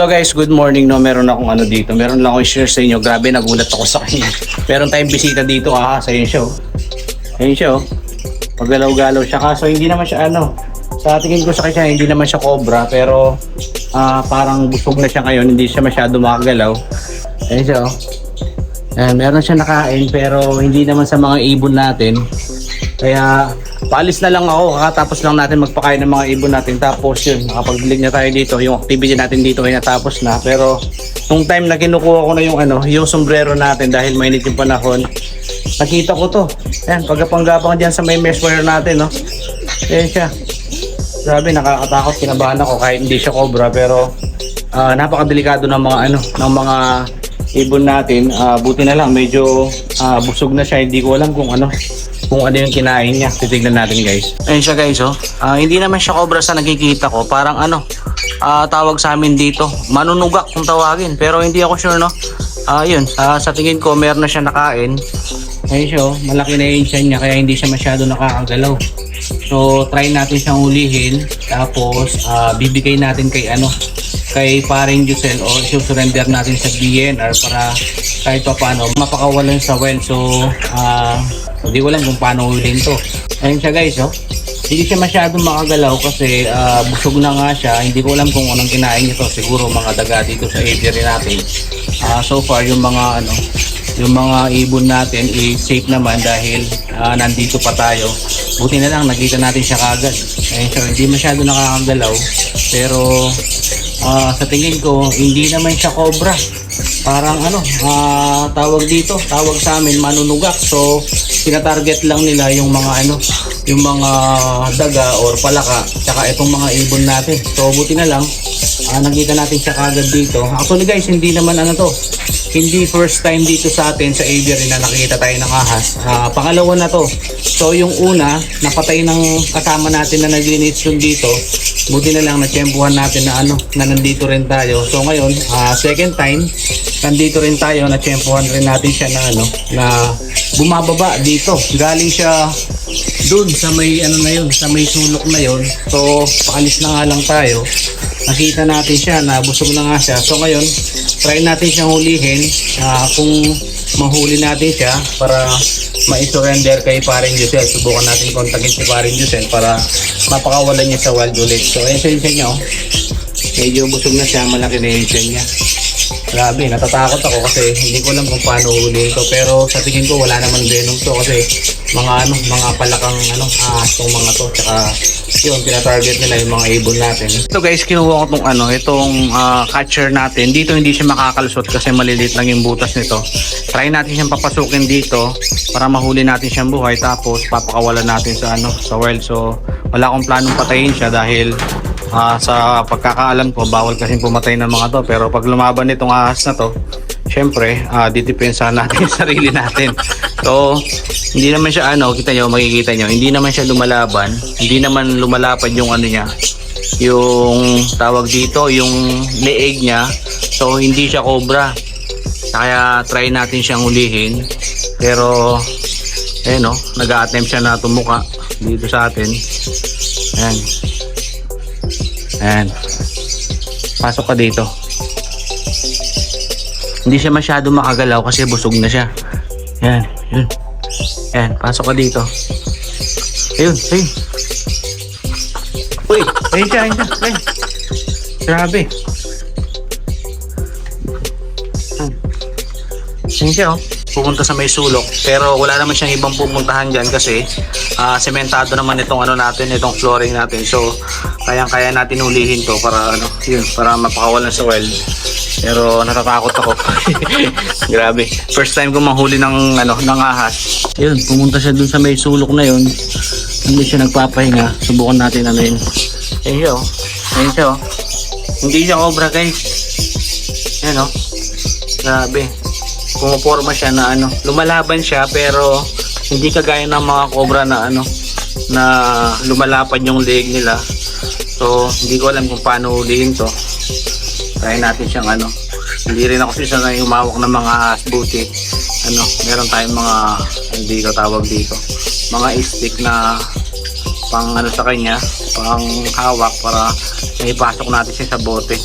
Hello guys, good morning. No, meron akong ano dito. Meron lang akong share sa inyo. Grabe, nagulat ako sa kanya. Meron tayong bisita dito, ah, sa yun siya. oh. Ayun siya, oh. Paggalaw-galaw siya. Kaso hindi naman siya ano. Sa tingin ko sa kanya, hindi naman siya cobra. Pero ah, parang busog na siya ngayon. Hindi siya masyado makagalaw. Ayun siya, oh. Ayan, meron siya nakain pero hindi naman sa mga ibon natin. Kaya paalis na lang ako kakatapos lang natin magpakain ng mga ibon natin. Tapos yun nakapag-vlog na tayo dito. Yung activity natin dito ay natapos na. Pero nung time na kinukuha ko na yung ano yung sombrero natin dahil mainit yung panahon nakita ko to. Ayan pagkapang-gapang dyan sa may mesh wire natin no? Ayan siya. Grabe nakakatakot. Kinabahan ako kahit hindi siya cobra pero ah, napakadelikado ng mga ano ng mga ibon natin. Ah, buti na lang medyo ah, busog na siya. Hindi ko alam kung ano kung ano yung kinain niya. Titignan natin guys. Ayun siya guys oh. Ah, hindi naman siya cobra sa nakikita ko. Parang ano, ah, tawag sa amin dito. Manunugak kung tawagin. Pero hindi ako sure no. Ah, yun. Ah, sa tingin ko meron na siya nakain. Ayun siya oh. Malaki na yung tiyan niya kaya hindi siya masyado nakakagalaw. So, try natin siyang ulihin. Tapos, ah, bibigay natin kay ano, kay paring Jusel o surrender natin sa DNR para kahit pa paano mapakawalan sa well. So, ah, hindi ko alam kung paano ulihin to. Ayun siya guys, oh. Hindi siya masyadong makagalaw kasi ah, busog na nga siya. Hindi ko alam kung anong kinain nito. Siguro mga daga dito sa aviary natin. Ah, so far, yung mga ano, yung mga ibon natin is safe naman dahil ah, nandito pa tayo. Buti na lang, nakita natin siya kagad. Ayun siya, hindi masyado nakakagalaw. Pero ah, sa tingin ko, hindi naman siya cobra. Parang ano, ah, tawag dito, tawag sa amin, manunugak. So, tinatarget lang nila yung mga ano, yung mga daga or palaka, tsaka itong mga ibon natin. So, buti na lang, ah, nakita natin siya kagad dito. Actually guys, hindi naman ano to, hindi first time dito sa atin sa aviary na nakikita tayo ng ahas. Ah, pangalawa na to. So yung una, napatay ng kasama natin na naglinis yung dito. Buti na lang natsyempuhan natin na ano, na nandito rin tayo. So ngayon, ah, second time, nandito rin tayo, natsyempuhan rin natin siya na ano, na bumababa dito. Galing siya dun sa may ano na yun, sa may sulok na yun. So paalis na nga lang tayo. Nakita natin siya na busog na nga siya. So ngayon, try natin siyang hulihin ah, kung mahuli natin siya para ma-surrender kay Paring Jusel. Subukan natin kontakin si Paring Jusel para mapakawalan niya sa wild ulit. So ayun niya oh. Medyo busog na siya, malaki na yung niya. Grabe, natatakot ako kasi hindi ko alam kung paano huli ito. Pero sa tingin ko wala naman venom to kasi mga ano, mga palakang ano, ahas tong mga to. Tsaka yun, tinatarget nila yung mga ibon natin. Ito guys, kinuha ko tong ano, itong ah, catcher natin. Dito hindi siya makakalusot kasi maliliit lang yung butas nito. Try natin siyang papasukin dito para mahuli natin siyang buhay tapos papakawalan natin sa ano, sa wild. So wala akong planong patayin siya dahil Ah, sa pagkakaalam ko, bawal kasing pumatay ng mga to. Pero pag lumaban nitong ahas na to, syempre, ah, didepensahan natin yung sarili natin. So, hindi naman siya ano, kita nyo, makikita nyo, hindi naman siya lumalaban. Hindi naman lumalapad yung ano niya, yung tawag dito, yung leeg niya. So, hindi siya cobra. Kaya try natin siyang ulihin. Pero, eh no, nag-attempt siya na tumuka dito sa atin. Ayan. Ayan. Pasok ka dito. Hindi siya masyado makagalaw kasi busog na siya. Ayan. Yun. Ayan. Pasok ka dito. Ayun. Ayun. Uy. Ayun siya. Ayun siya. Ayun. Grabe. Ayan. Ayun siya oh pumunta sa may sulok pero wala naman siyang ibang pumuntahan dyan kasi ah, sementado naman itong ano natin itong flooring natin. So kayang kaya natin ulihin to para ano yun para mapakawalan sa well. Pero natatakot ako. Grabe. First time ko manghuli ng ano ng ahas. Yun pumunta siya dun sa may sulok na yun. Hindi siya nagpapahinga. Subukan natin ano yun. Ayun siya oh. Ayun siya oh. Hindi siya cobra guys. Yan oh. Grabe pumuporma siya na ano, lumalaban siya pero hindi kagaya ng mga cobra na ano na lumalapad yung leg nila. So, hindi ko alam kung paano hulihin to. Try natin siyang ano. Hindi rin ako sisa na humawak ng mga asbuti. Ano, meron tayong mga hindi ko tawag dito. Mga stick na pang ano sa kanya, pang hawak para maipasok natin siya sa bote.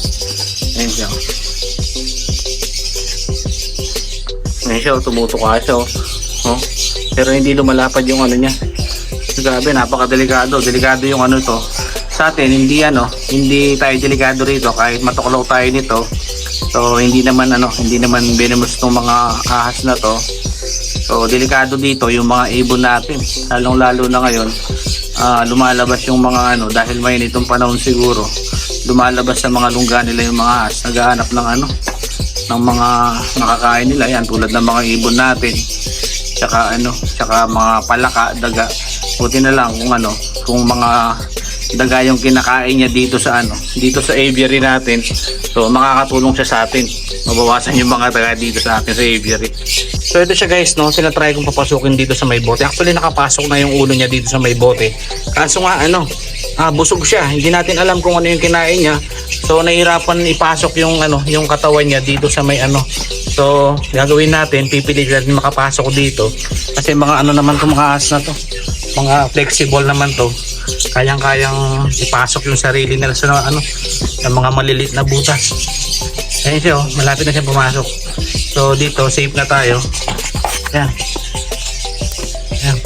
Ayan siya. Ayan siya, tumutuka siya. Oh. Pero hindi lumalapad yung ano niya. Grabe, napakadelikado. Delikado yung ano to. Sa atin, hindi ano, hindi tayo delikado rito kahit matuklaw tayo nito. So, hindi naman ano, hindi naman venomous tong mga ahas na to. So, delikado dito yung mga ibon natin. Lalong lalo na ngayon, ah, lumalabas yung mga ano, dahil may nitong panahon siguro, lumalabas sa mga lungga nila yung mga ahas. Naghahanap ng ano, ng mga nakakain nila. Yan, tulad ng mga ibon natin. Tsaka ano, tsaka mga palaka, daga. Buti na lang kung ano, kung mga daga yung kinakain niya dito sa ano, dito sa aviary natin. So makakatulong siya sa atin. Mabawasan yung mga daga dito sa atin sa aviary. So ito siya guys, no, sinatry kong papasukin dito sa may bote. Actually nakapasok na yung ulo niya dito sa may bote. Kaso nga ano, ah, busog siya. Hindi natin alam kung ano yung kinain niya. So nahirapan ipasok yung ano, yung katawan niya dito sa may ano. So gagawin natin, pipili natin makapasok dito. Kasi mga ano naman itong mga ahas na to. Mga flexible naman to kayang-kayang ipasok yung sarili nila sa ano, sa mga maliliit na butas. Ayun siya, oh, malapit na siya pumasok. So dito, safe na tayo. Yan. Yan.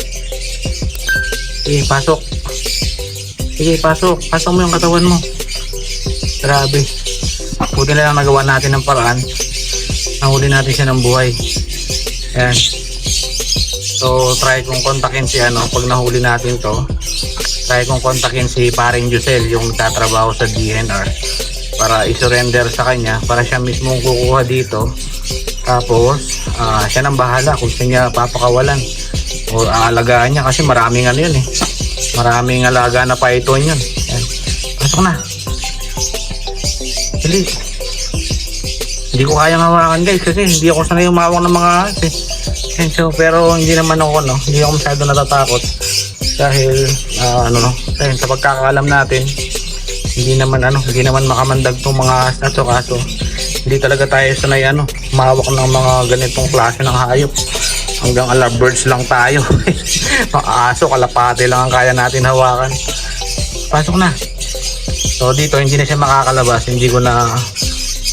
Sige, pasok. Sige, pasok. Pasok mo yung katawan mo. Grabe. Buti na lang nagawa natin ng paraan. Nahuli natin siya ng buhay. Yan. So, try kong kontakin si ano, pag nahuli natin to, try kong kontakin si paring Jusel, yung tatrabaho sa DNR, para isurrender sa kanya, para siya mismo kukuha dito. Tapos, ah, siya nang bahala kung saan niya papakawalan o aalagaan niya kasi maraming ano yun eh. Maraming alaga na python yun. Yan. Pasok na. Dali. Hindi ko kayang hawakan guys kasi hindi ako sanay umawak ng mga ahas eh. So, pero hindi naman ako no, hindi ako masyado natatakot dahil ah, ano no, dahil sa pagkakaalam natin hindi naman ano, hindi naman makamandag tong mga to kaso hindi talaga tayo sanay ano, mawak ng mga ganitong klase ng hayop. Hanggang ala birds lang tayo. aso, kalapate lang ang kaya natin hawakan. Pasok na. So dito hindi na siya makakalabas, hindi ko na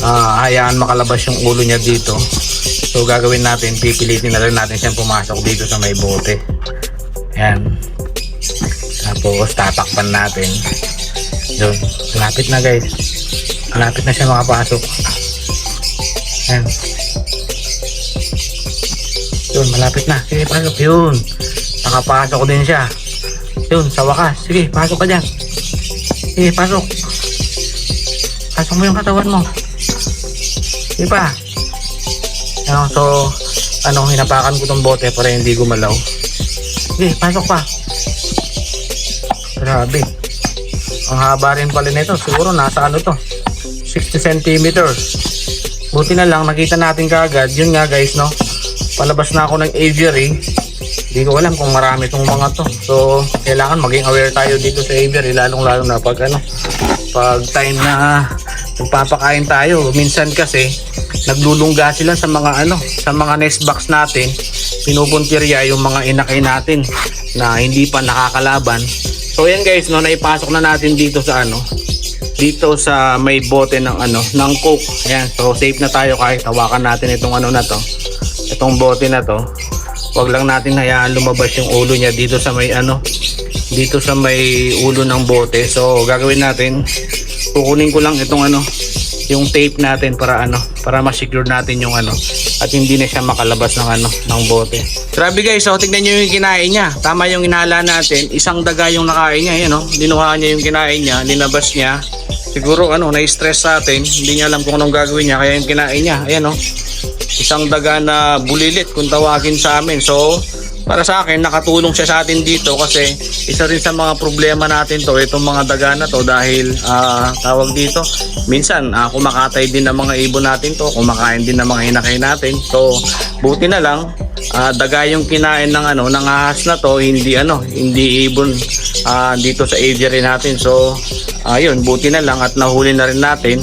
ah, hayaan makalabas yung ulo niya dito. So gagawin natin, pipilitin na lang natin siyang pumasok dito sa may bote. Yan. Tapos tatakpan natin. Yun. Malapit na guys. Malapit na siya makapasok. Yan. Yun, malapit na. Sige, pasok. Yun. Nakapasok din siya. Yun, sa wakas. Sige, pasok ka dyan. Sige, pasok. Pasok mo yung katawan mo. Sige pa. Ano, so, ano, hinapakan ko tong bote para hindi gumalaw. Sige, pasok pa. Grabe. Ang haba rin pala nito. Siguro nasa ano to. 60 centimeters. Buti na lang, nakita natin kaagad. Yun nga guys, no? Palabas na ako ng aviary. Hindi ko alam kung marami itong mga to. So, kailangan maging aware tayo dito sa aviary. Lalong-lalo na pag ano, pag time na magpapakain tayo. Minsan kasi, naglulungga sila sa mga ano, sa mga nest box natin. Pinupuntirya yung mga inakay natin na hindi pa nakakalaban. So, yan guys, no, naipasok na natin dito sa ano, dito sa may bote ng ano ng coke ayan so safe na tayo kahit hawakan natin itong ano na to itong bote na to wag lang natin hayaan lumabas yung ulo niya dito sa may ano dito sa may ulo ng bote. So gagawin natin kukunin ko lang itong ano yung tape natin para ano para ma-secure natin yung ano at hindi na siya makalabas ng ano ng bote. Grabe guys so tignan nyo yung kinain niya. Tama yung inala natin isang daga yung nakain niya yan no? Dinuha niya yung kinain niya linabas niya. Siguro ano na-stress sa atin hindi niya alam kung anong gagawin niya kaya yung kinain niya ayan no isang daga na bulilit kung tawagin sa amin. So para sa akin nakatulong siya sa atin dito kasi isa rin sa mga problema natin to itong mga daga na to dahil ah, tawag dito minsan ah, kumakatay din ng mga ibon natin to kumakain din ng mga hinakay natin. So buti na lang ah, daga yung kinain ng ano ng ahas na to hindi ano hindi ibon. Ah, dito sa aviary natin. So ayun buti na lang at nahuli na rin natin.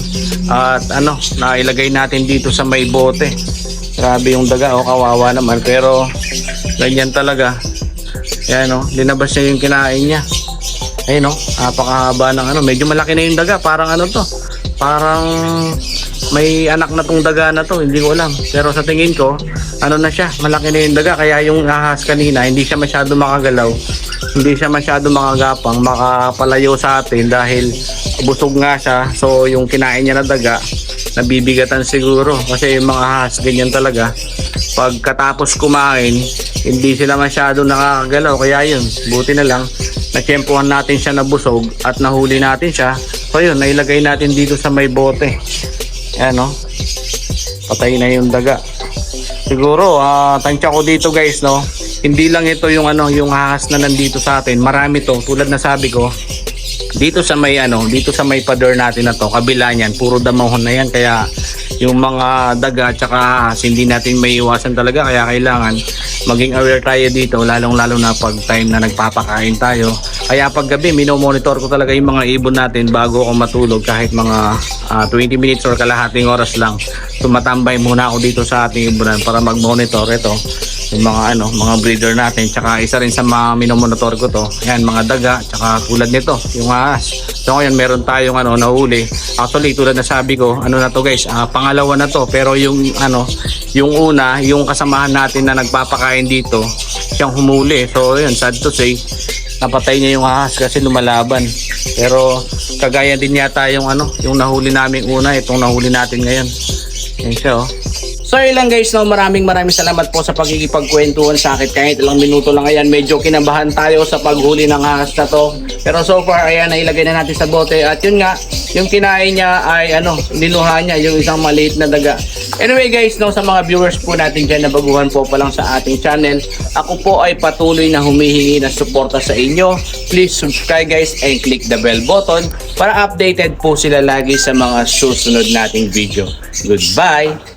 At ano nailagay natin dito sa may bote. Grabe yung daga o kawawa naman. Pero ganyan talaga. Yan o linabas niya yung kinain niya. Ayun o napakahaba ng ano. Medyo malaki na yung daga. Parang ano to? Parang may anak na tong daga na to, hindi ko alam. Pero sa tingin ko, ano na siya, malaki na yung daga. Kaya yung ahas kanina, hindi siya masyado makagalaw. Hindi siya masyado makagapang, makapalayo sa atin dahil busog nga siya. So yung kinain niya na daga, nabibigatan siguro. Kasi yung mga ahas, ganyan talaga. Pagkatapos kumain, hindi sila masyado nakakagalaw. Kaya yun, buti na lang, natsyempohan natin siya na busog at nahuli natin siya. So yun, nailagay natin dito sa may bote. Ayan no. Patay na yung daga. Siguro, ah tansya ko dito guys, no. Hindi lang ito yung ano, yung ahas na nandito sa atin. Marami to, tulad na sabi ko. Dito sa may ano, dito sa may pader natin na to, kabila niyan, puro damahon na yan. Kaya yung mga daga at saka hindi natin may iwasan talaga. Kaya kailangan maging aware tayo dito, lalong lalo na pag time na nagpapakain tayo. Kaya pag gabi, minomonitor ko talaga yung mga ibon natin bago ako matulog kahit mga ah, 20 minutes or kalahating oras lang. Tumatambay muna ako dito sa ating ibunan para mag-monitor ito yung mga ano, mga breeder natin. Tsaka isa rin sa mga minomonitor ko to. Yan, mga daga, tsaka tulad nito, yung ahas. So ngayon meron tayong ano nahuli. Actually tulad na sabi ko, ano na to guys, ah, pangalawa na to. Pero yung ano, yung una, yung kasamahan natin na nagpapakain dito, siyang humuli. So yun, sad to say, napatay niya yung ahas kasi lumalaban. Pero kagaya din yata yung ano, yung nahuli namin una, itong nahuli natin ngayon. Yan siya oh. So yun lang guys, no, maraming maraming salamat po sa pagkikipagkwentuhan sa akin. Kahit ilang minuto lang ayan, medyo kinabahan tayo sa paghuli ng ahas na to. Pero so far, ayan, nailagay na natin sa bote. At yun nga, yung kinain niya ay ano, niluha niya yung isang maliit na daga. Anyway guys, no, sa mga viewers po natin dyan na baguhan po pa lang sa ating channel, ako po ay patuloy na humihingi ng suporta sa inyo. Please subscribe guys and click the bell button para updated po sila lagi sa mga susunod nating video. Goodbye!